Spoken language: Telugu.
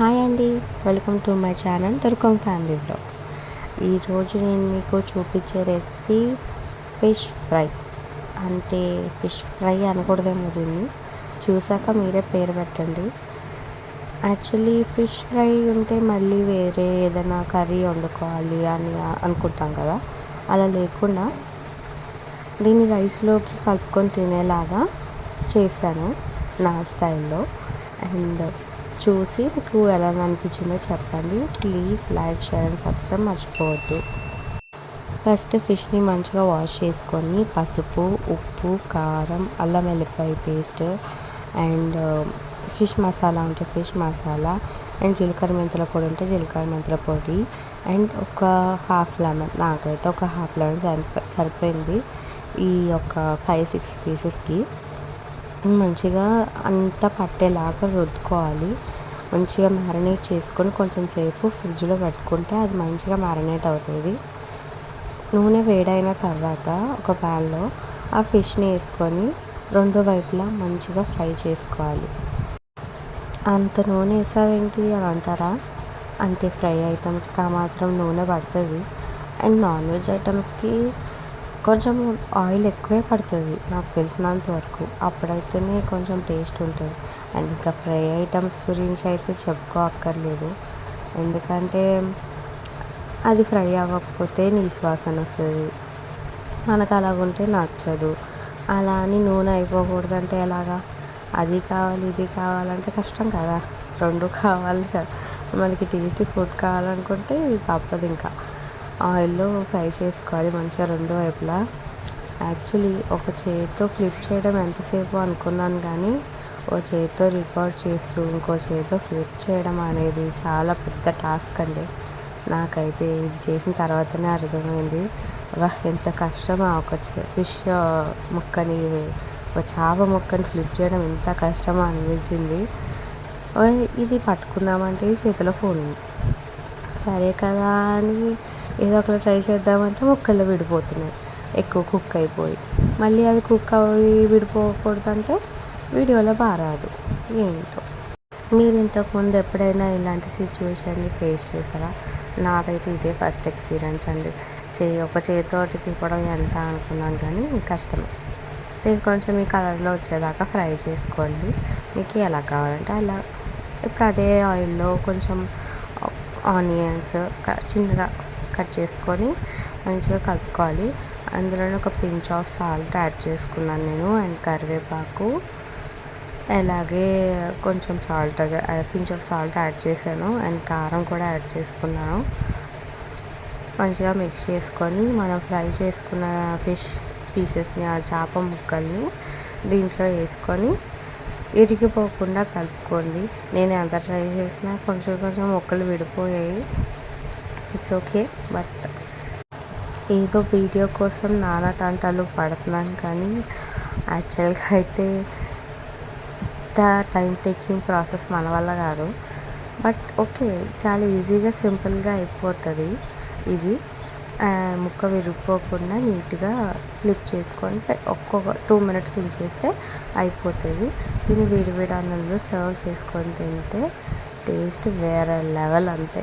హాయ్ అండి. Welcome to my channel Durgam family blogs ఈరోజు నేను మీకు చూపించే రెసిపీ ఫిష్ ఫ్రై. అంటే ఫిష్ ఫ్రై అనకూడదేమో దీన్ని. చూసాక మీరే పేరు పెట్టండి. యాక్చువల్లీ ఫిష్ ఫ్రై ఉంటే మళ్ళీ వేరే ఏదైనా కర్రీ వండుకోవాలి అని అనుకుంటాం కదా. అలా లేకుండా దీన్ని రైస్లోకి కలుపుకొని తినేలాగా చేశాను నా స్టైల్లో. అండ్ చూసి మీకు ఎలా అనిపించిందో చెప్పండి. Please like share and subscribe మర్చిపోవద్దు. ఫస్ట్ ఫిష్ని మంచిగా వాష్ చేసుకొని పసుపు ఉప్పు కారం అల్లం వెల్లిపాయ పేస్ట్ అండ్ ఫిష్ మసాలా ఉంటే ఫిష్ మసాలా అండ్ జీలకర్ర మెంతుల పొడి ఉంటే జీలకర్ర మెంతుల పొడి అండ్ ఒక హాఫ్ లెమన్ నాకైతే ఒక హాఫ్ లెమన్ సరిపో సరిపోయింది. ఈ యొక్క ఫైవ్ సిక్స్ పీసెస్కి మంచిగా అంతా పట్టేలాగా రుద్దుకోవాలి. మంచిగా మ్యారినేట్ చేసుకొని కొంచెం సేపు ఫ్రిడ్జ్లో పెట్టుకుంటే అది మంచిగా మ్యారినేట్ అవుతుంది. నూనె వేడైన తర్వాత ఒక ప్యాన్లో ఆ ఫిష్ని వేసుకొని రెండు వైపులా మంచిగా ఫ్రై చేసుకోవాలి. అంత నూనె వేసావేంటి అని అంటారా? అంటే ఫ్రై ఐటమ్స్కి ఆ మాత్రం నూనె పడుతుంది. అండ్ నాన్ వెజ్ ఐటమ్స్కి కొంచెం ఆయిల్ ఎక్కువే పడుతుంది నాకు తెలిసినంత వరకు. అప్పుడైతేనే కొంచెం టేస్ట్ ఉంటుంది. అండ్ ఇంకా ఫ్రై ఐటమ్స్ గురించి అయితే చెప్పుకో అక్కర్లేదు ఎందుకంటే అది ఫ్రై అవ్వకపోతే నీసు వాసన వస్తుంది. మనకు అలాగుంటే నచ్చదు. అలా అని నూనె అయిపోకూడదంటే ఎలాగా? అది కావాలి ఇది కావాలంటే కష్టం కదా. రెండు కావాలి కదా. మనకి టేస్టీ ఫుడ్ కావాలనుకుంటే తప్పదు ఇంకా ఆయిల్లో ఫ్రై చేసుకోవాలి మంచిగా రెండు వైపులా. యాక్చువల్లీ ఒక చేతితో ఫ్లిప్ చేయడం ఎంతసేపు అనుకున్నాను కానీ ఓ చేతితో రికార్డ్ చేస్తూ ఇంకో చేతితో ఫ్లిప్ చేయడం అనేది చాలా పెద్ద టాస్క్ అండి. నాకైతే ఇది చేసిన తర్వాతనే అర్థమైంది. వా ఎంత కష్టమా ఒక ఫిష్ ముక్కని ఒక చేప ముక్కని ఫ్లిప్ చేయడం ఎంత కష్టమో అనిపించింది. ఇది పట్టుకుందామంటే చేతిలో ఫోన్ ఉంది. సరే కదా అని ఏదో ఒకటి ట్రై చేద్దామంటే ముక్కలు విడిపోతున్నాయి. ఎక్కువ కుక్ అయిపోయి. మళ్ళీ అది కుక్ అవి విడిపోకూడదంటే వీడియోలో బాగా రాదు ఏంటో. మీరు ఇంతకుముందు ఎప్పుడైనా ఇలాంటి సిచ్యువేషన్ని ఫేస్ చేశారా? నాదైతే ఇదే ఫస్ట్ ఎక్స్పీరియన్స్ అండి. చేయి ఒక చేతితోటి తిప్పడం ఎంత అనుకున్నాను కానీ కష్టమే. దీన్ని కొంచెం ఈ కలర్లో వచ్చేదాకా ఫ్రై చేసుకోండి. మీకు ఎలా కావాలంటే అలా. ఇప్పుడు అదే ఆయిల్లో కొంచెం ఆనియన్స్ చిన్నగా కట్ చేసుకొని మంచిగా కలుపుకోవాలి. అందులోనే ఒక పించ్ ఆఫ్ సాల్ట్ యాడ్ చేసుకున్నాను నేను అండ్ కరివేపాకు. అలాగే కొంచెం salt pinch of salt add చేశాను అండ్ కారం కూడా యాడ్ చేసుకున్నాను. మంచిగా మిక్స్ చేసుకొని మనం ఫ్రై చేసుకున్న ఫిష్ పీసెస్ని ఆ చేప ముక్కల్ని దీంట్లో వేసుకొని ఇరిగిపోకుండా కలుపుకోండి. నేను ఎంత ట్రై చేసినా కొంచెం కొంచెం ముక్కలు విడిపోయాయి. ఇట్స్ ఓకే బట్ ఏదో వీడియో కోసం నానా తంటాలు పడుతున్నాను కానీ యాక్చువల్గా అయితే ద టైం టేకింగ్ ప్రాసెస్ మన వల్ల కాదు. బట్ ఓకే చాలా ఈజీగా సింపుల్గా అయిపోతుంది ఇది. ముక్క విరిగిపోకుండా నీట్గా ఫ్లిప్ చేసుకొని ఒక్కొక్క టూ మినిట్స్ ఉంచేస్తే అయిపోతుంది. దీన్ని వేడి అన్నంలో సర్వ్ చేసుకొని తింటే టేస్ట్ వేరే లెవెల్ అంతే.